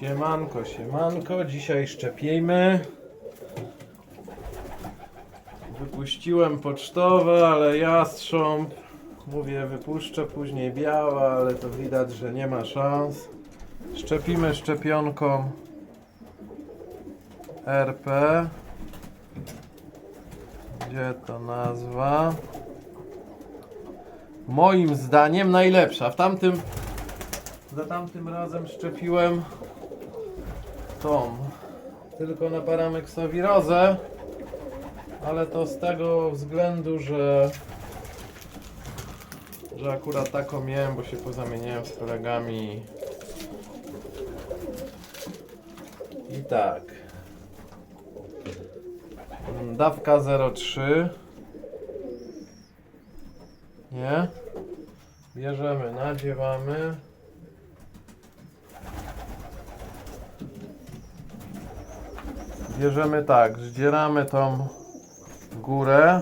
Siemanko, siemanko, dzisiaj szczepimy. Wypuściłem pocztowe, ale jastrząb. Mówię, wypuszczę później białe, ale to widać, że nie ma szans. Szczepimy szczepionką RP. Gdzie to nazwa? Moim zdaniem najlepsza. W tamtym za tamtym razem szczepiłem tą tylko na parameksowirozę, ale to z tego względu, że że akurat taką miałem, bo się pozamieniałem z kolegami. I tak. Dawka 03 nie? Bierzemy, nadziewamy Bierzemy tak, zdzieramy tą górę.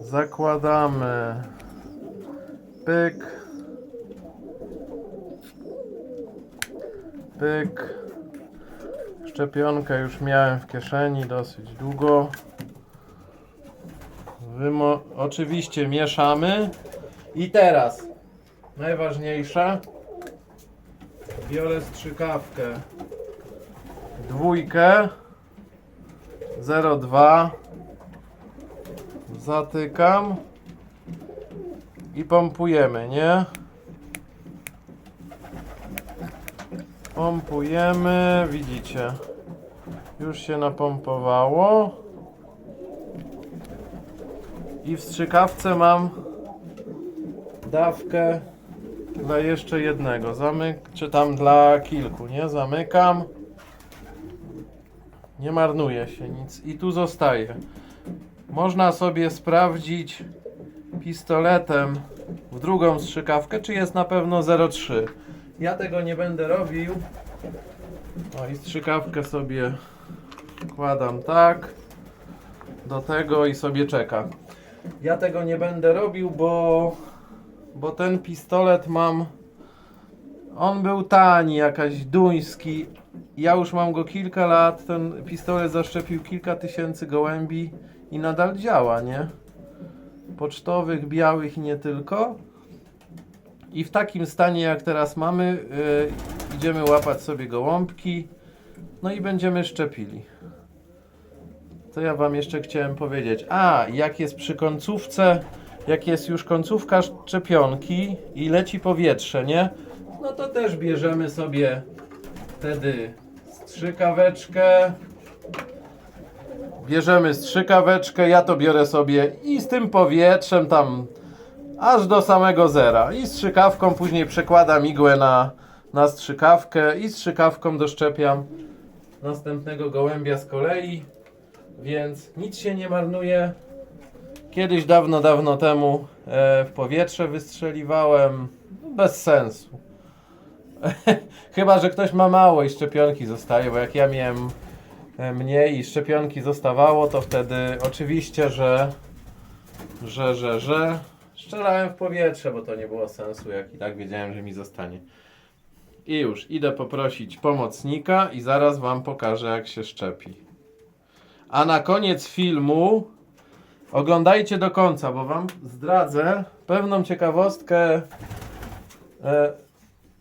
Zakładamy pyk. Pyk. Szczepionkę już miałem w kieszeni dosyć długo. Wymo oczywiście mieszamy. I teraz najważniejsze. Biorę strzykawkę. Dwójkę. 0,2. Zatykam. I pompujemy, nie? Pompujemy, widzicie. Już się napompowało. I w strzykawce mam dawkę dla jeszcze jednego. Zamyk, czy tam dla kilku, nie? Zamykam. Nie marnuje się nic. I tu zostaje. Można sobie sprawdzić pistoletem w drugą strzykawkę, czy jest na pewno 0,3. Ja tego nie będę robił. O i strzykawkę sobie wkładam tak do tego i sobie czeka. Ja tego nie będę robił, bo bo ten pistolet mam. On był tani, jakaś duński. Ja już mam go kilka lat. Ten pistolet zaszczepił kilka tysięcy gołębi i nadal działa, nie? Pocztowych, białych i nie tylko. I w takim stanie jak teraz mamy, yy, idziemy łapać sobie gołąbki. No i będziemy szczepili. Co ja wam jeszcze chciałem powiedzieć? A, jak jest przy końcówce, jak jest już końcówka szczepionki i leci powietrze, nie? No to też bierzemy sobie wtedy strzykaweczkę. Bierzemy strzykaweczkę, ja to biorę sobie i z tym powietrzem tam aż do samego zera. I strzykawką później przekładam igłę na, na strzykawkę i strzykawką doszczepiam następnego gołębia z kolei. Więc nic się nie marnuje. Kiedyś dawno, dawno temu e, w powietrze wystrzeliwałem. Bez sensu. Chyba, że ktoś ma mało i szczepionki zostaje, bo jak ja miałem e, mniej i szczepionki zostawało, to wtedy oczywiście, że że, że, że strzelałem w powietrze, bo to nie było sensu, jak i tak wiedziałem, że mi zostanie. I już, idę poprosić pomocnika i zaraz wam pokażę, jak się szczepi. A na koniec filmu Oglądajcie do końca, bo wam zdradzę pewną ciekawostkę, e,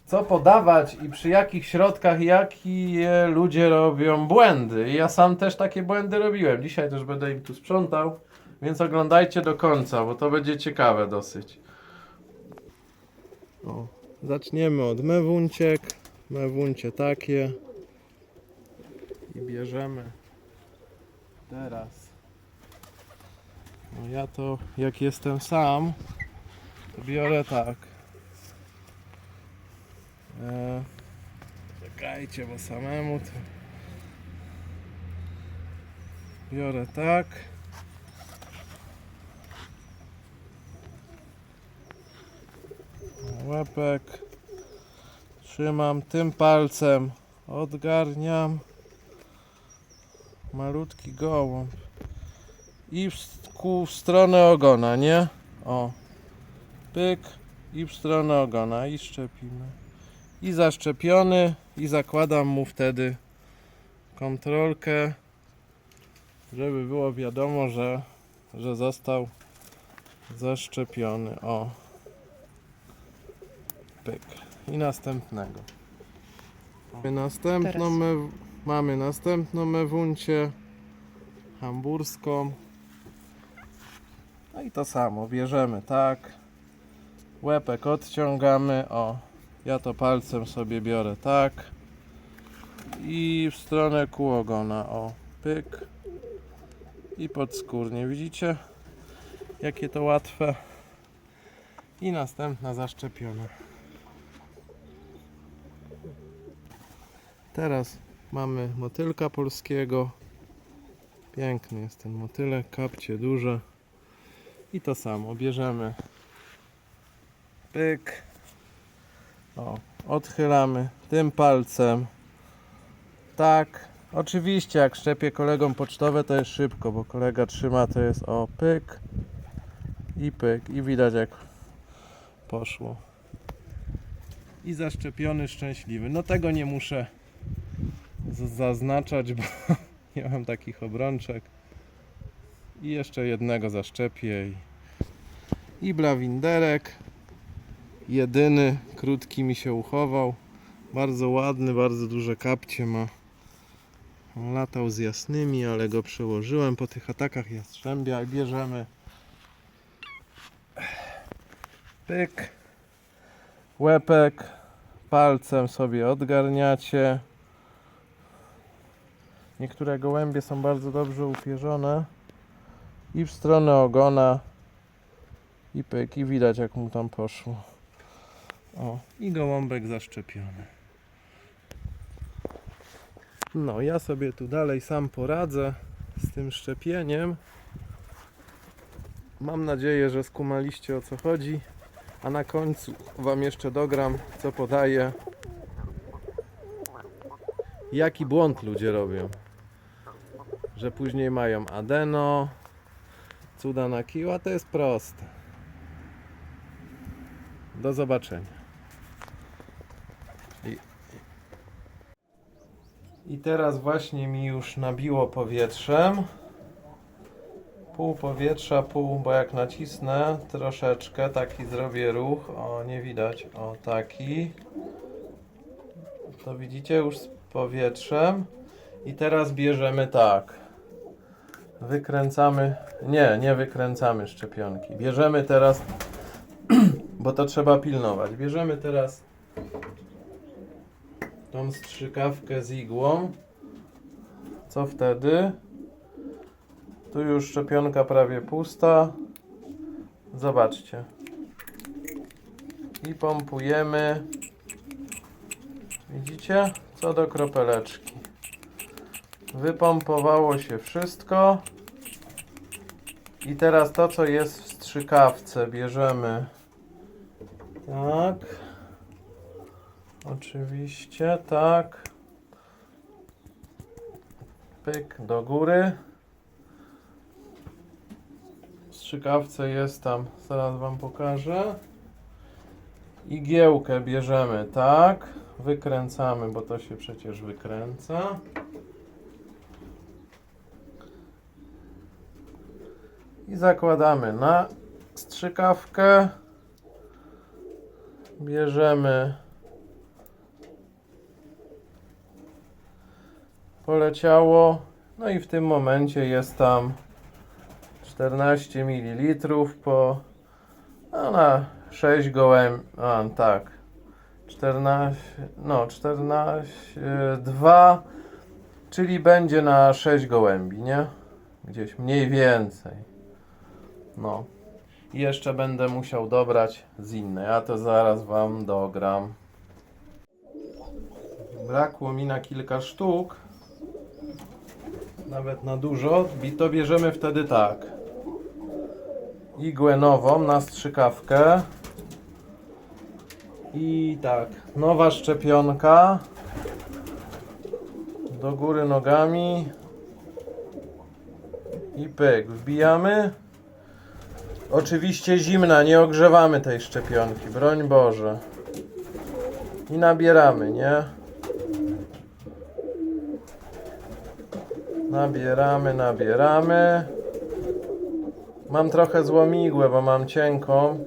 co podawać i przy jakich środkach, jakie ludzie robią błędy. Ja sam też takie błędy robiłem. Dzisiaj też będę im tu sprzątał, więc oglądajcie do końca, bo to będzie ciekawe dosyć. O, zaczniemy od mewunciek. Mewuncie takie. I bierzemy teraz. No ja to jak jestem sam, to biorę tak. E, czekajcie, bo samemu to biorę tak. Łepek. Trzymam tym palcem, odgarniam. Malutki gołąb i w, ku w stronę ogona, nie? O, pyk i w stronę ogona i szczepimy. I zaszczepiony i zakładam mu wtedy kontrolkę, żeby było wiadomo, że, że został zaszczepiony. O. Pyk. I następnego. Mamy następną, Teraz. mamy następną mewuncię hamburską. No i to samo, bierzemy tak. Łepek odciągamy, o. Ja to palcem sobie biorę tak. I w stronę kół ogona, o. Pyk. I podskórnie, widzicie? Jakie to łatwe. I następna zaszczepiona. Teraz mamy motylka polskiego. Piękny jest ten motylek, kapcie duże. I to samo, bierzemy pyk. O, odchylamy tym palcem. Tak. Oczywiście jak szczepię kolegom pocztowe to jest szybko, bo kolega trzyma to jest o pyk i pyk i widać jak poszło. I zaszczepiony, szczęśliwy. No tego nie muszę zaznaczać, bo nie mam takich obrączek. I jeszcze jednego zaszczepię. I, i blawinderek. Jedyny, krótki mi się uchował. Bardzo ładny, bardzo duże kapcie ma. Latał z jasnymi, ale go przełożyłem po tych atakach jastrzębia i bierzemy. Pyk. Łepek. Palcem sobie odgarniacie. Niektóre gołębie są bardzo dobrze upierzone. I w stronę ogona. I pyk. I widać jak mu tam poszło. O, i gołąbek zaszczepiony. No, ja sobie tu dalej sam poradzę z tym szczepieniem. Mam nadzieję, że skumaliście o co chodzi. A na końcu Wam jeszcze dogram, co podaję. Jaki błąd ludzie robią. Że później mają adeno, cuda na kiła, to jest proste. Do zobaczenia. I, I teraz właśnie mi już nabiło powietrzem. Pół powietrza, pół, bo jak nacisnę troszeczkę, taki zrobię ruch. O, nie widać. O, taki. To widzicie już z powietrzem. I teraz bierzemy tak. Wykręcamy. Nie, nie wykręcamy szczepionki. Bierzemy teraz bo to trzeba pilnować. Bierzemy teraz tą strzykawkę z igłą. Co wtedy? Tu już szczepionka prawie pusta. Zobaczcie. I pompujemy. Widzicie? Co do kropeleczki. Wypompowało się wszystko. I teraz to, co jest w strzykawce, bierzemy. Tak. Oczywiście, tak. Pyk do góry. W strzykawce jest tam, zaraz Wam pokażę. Igiełkę bierzemy tak. Wykręcamy, bo to się przecież wykręca. I zakładamy na strzykawkę. Bierzemy poleciało. No i w tym momencie jest tam 14 ml po no na 6 gołem a tak. 14 no 14 2 czyli będzie na 6 gołębi nie? Gdzieś mniej więcej no i jeszcze będę musiał dobrać z innej, a to zaraz Wam dogram. Brakło mi na kilka sztuk, nawet na dużo, i to bierzemy wtedy tak. Igłę nową na strzykawkę. I tak, nowa szczepionka. Do góry nogami. I pyk, wbijamy. Oczywiście zimna, nie ogrzewamy tej szczepionki, broń Boże. I nabieramy, nie? Nabieramy, nabieramy. Mam trochę złą igłę, bo mam cienką.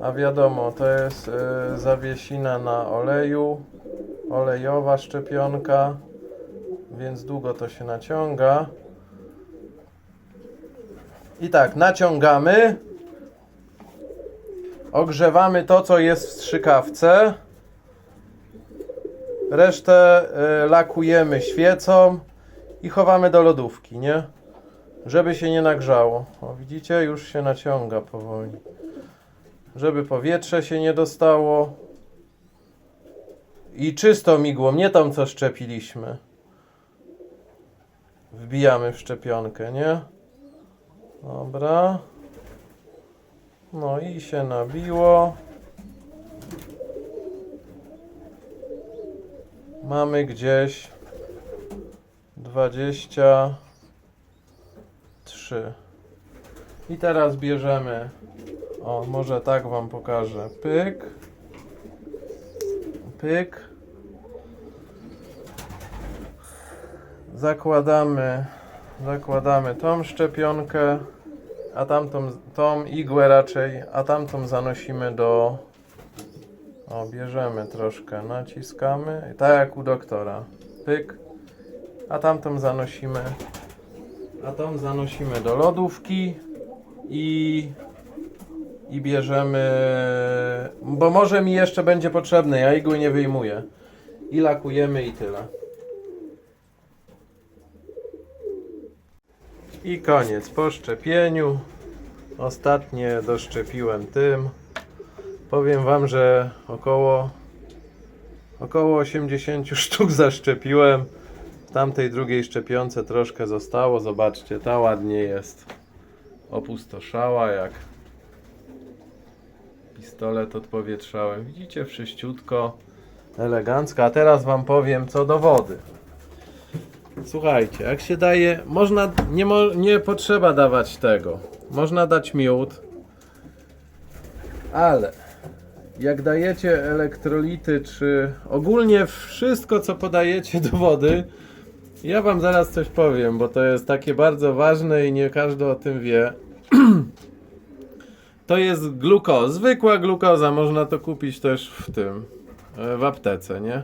A wiadomo, to jest y, zawiesina na oleju. Olejowa szczepionka. Więc długo to się naciąga. I tak, naciągamy. Ogrzewamy to, co jest w strzykawce. Resztę y, lakujemy świecą i chowamy do lodówki, nie? Żeby się nie nagrzało. O, widzicie? Już się naciąga powoli. Żeby powietrze się nie dostało. I czystą igłą, nie tą, co szczepiliśmy. Wbijamy w szczepionkę, nie? Dobra. No i się nabiło. Mamy gdzieś 23. I teraz bierzemy. O, może tak Wam pokażę. Pyk. Pyk. Zakładamy, zakładamy tą szczepionkę, a tamtą, tą igłę raczej, a tamtą zanosimy do. O, bierzemy troszkę, naciskamy, tak jak u doktora. Pyk. A tamtą zanosimy, a tą zanosimy do lodówki i i bierzemy, bo może mi jeszcze będzie potrzebne, ja igły nie wyjmuję. I lakujemy i tyle. I koniec po szczepieniu. Ostatnie doszczepiłem tym. Powiem wam, że około około 80 sztuk zaszczepiłem. W tamtej drugiej szczepionce troszkę zostało. Zobaczcie, ta ładnie jest opustoszała jak pistolet odpowietrzałem. Widzicie, wszyściutko, elegancko. A teraz wam powiem co do wody. Słuchajcie, jak się daje, można, nie, mo, nie potrzeba dawać tego. Można dać miód, ale jak dajecie elektrolity, czy ogólnie wszystko, co podajecie do wody, ja wam zaraz coś powiem, bo to jest takie bardzo ważne i nie każdy o tym wie. To jest glukoza, zwykła glukoza, można to kupić też w tym, e, w aptece, nie?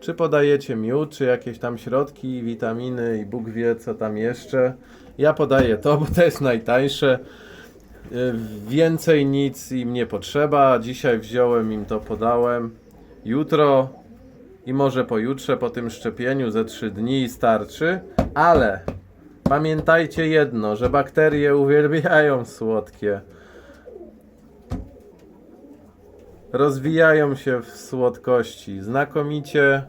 Czy podajecie miód, czy jakieś tam środki, witaminy i Bóg wie co tam jeszcze. Ja podaję to, bo to jest najtańsze. E, Więcej nic im nie potrzeba. Dzisiaj wziąłem im to, podałem. Jutro i może pojutrze po tym szczepieniu ze 3 dni starczy, ale pamiętajcie jedno, że bakterie uwielbiają słodkie. Rozwijają się w słodkości znakomicie,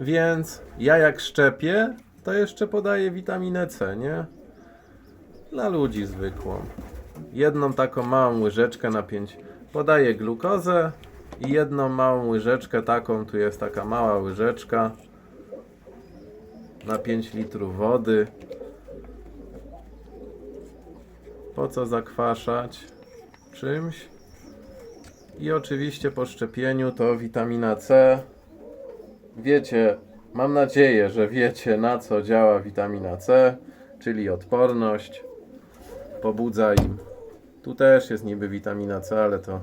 więc ja jak szczepię, to jeszcze podaję witaminę C, nie? Dla ludzi zwykłą. Jedną taką małą łyżeczkę na 5 podaję glukozę i jedną małą łyżeczkę taką, tu jest taka mała łyżeczka na 5 litrów wody. Po co zakwaszać czymś? I oczywiście po szczepieniu to witamina C. Wiecie, mam nadzieję, że wiecie na co działa witamina C, czyli odporność. Pobudza im. Tu też jest niby witamina C, ale to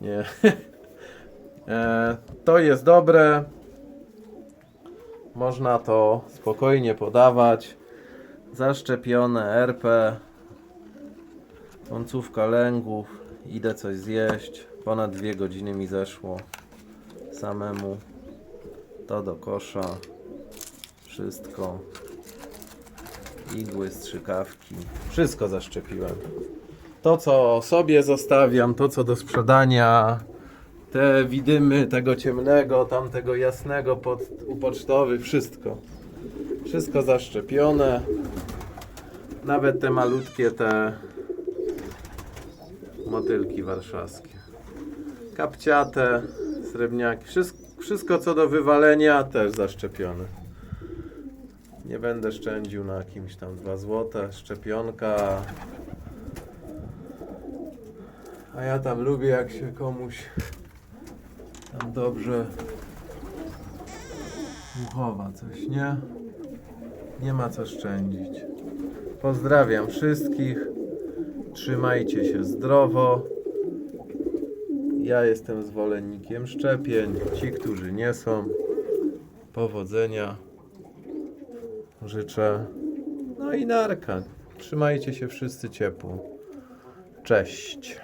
nie. e, to jest dobre. Można to spokojnie podawać. Zaszczepione RP. Końcówka lęgów idę coś zjeść. Ponad dwie godziny mi zeszło samemu. To do kosza. Wszystko. Igły, strzykawki. Wszystko zaszczepiłem. To, co sobie zostawiam, to, co do sprzedania. Te widymy tego ciemnego, tamtego jasnego pod, u wszystko. Wszystko zaszczepione. Nawet te malutkie te motylki warszawskie. Kapciate, srebrniaki, wszystko, wszystko co do wywalenia też zaszczepione. Nie będę szczędził na kimś tam 2 złote, szczepionka. A ja tam lubię, jak się komuś tam dobrze uchowa coś, nie? Nie ma co szczędzić. Pozdrawiam wszystkich. Trzymajcie się zdrowo. Ja jestem zwolennikiem szczepień. Ci, którzy nie są, powodzenia życzę. No i narka. Trzymajcie się wszyscy ciepło. Cześć.